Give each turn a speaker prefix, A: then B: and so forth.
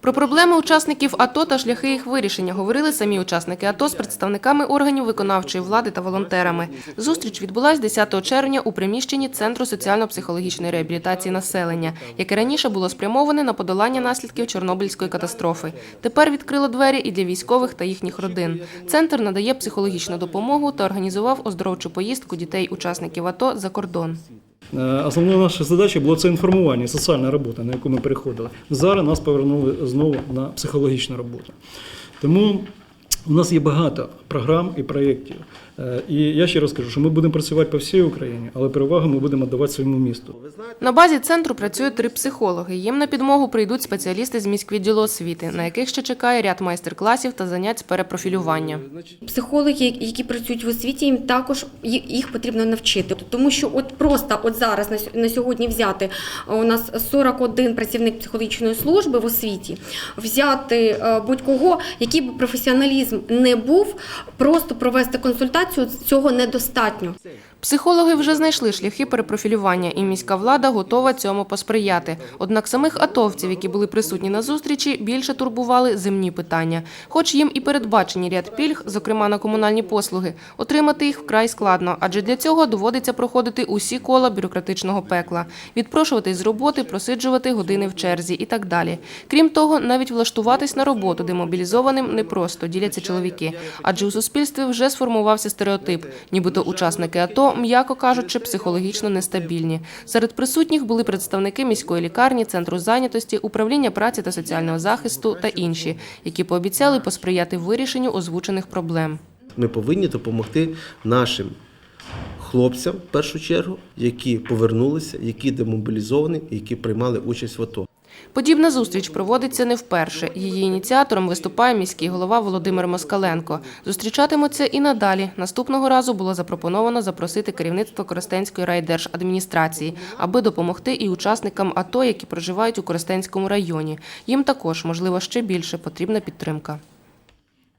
A: Про проблеми учасників АТО та шляхи їх вирішення говорили самі учасники АТО з представниками органів виконавчої влади та волонтерами. Зустріч відбулась 10 червня у приміщенні Центру соціально-психологічної реабілітації населення, яке раніше було спрямоване на подолання наслідків Чорнобильської катастрофи. Тепер відкрило двері і для військових та їхніх родин. Центр надає психологічну допомогу та організував оздоровчу поїздку дітей-учасників АТО за кордон.
B: Е, Основною нашою задачею було це інформування, соціальна робота, на яку ми переходили. Зараз нас повернули знову на психологічну роботу. Тому у нас є багато програм і проєктів. Е, І я ще раз кажу, що ми будемо працювати по всій Україні, але перевагу ми будемо давати своєму місту.
A: На базі центру працюють три психологи. Їм на підмогу прийдуть спеціалісти з міськвідділу освіти, на яких ще чекає ряд майстер-класів та занять з перепрофілювання.
C: Психологи, які працюють в освіті, їм також їх потрібно навчити, тому що от просто от зараз на сьогодні взяти е, у нас 41 працівник психологічної служби в освіті, взяти е, будь-кого, який би професіоналізм не був, просто провести консультацію цього недостатньо.
A: Психологи вже знайшли шляхи перепрофілювання, і міська влада готова цьому посприяти. Однак самих атовців, які були присутні на зустрічі, більше турбували земні питання. Хоч їм і передбачені ряд пільг, зокрема на комунальні послуги, отримати їх вкрай складно, адже для цього доводиться проходити усі кола бюрократичного пекла, відпрошуватись з роботи, просиджувати години в черзі і так далі. Крім того, навіть влаштуватись на роботу демобілізованим непросто діляться чоловіки, адже у суспільстві вже сформувався стереотип, нібито учасники АТО, м'яко кажучи, психологічно нестабільні. Серед присутніх були представники міської лікарні, центру зайнятості, управління праці та соціального захисту та інші, які пообіцяли посприяти вирішенню озвучених проблем.
D: Ми повинні допомогти нашим хлопцям, в першу чергу, які повернулися, які демобілізовані, які приймали участь в АТО.
A: Подібна зустріч проводиться не вперше. Її ініціатором виступає міський голова Володимир Москаленко. Зустрічатимуться і надалі. Наступного разу було запропоновано запросити керівництво Коростенської райдержадміністрації, аби допомогти і учасникам АТО, які проживають у Коростенському районі. Їм також, можливо, ще більше потрібна підтримка.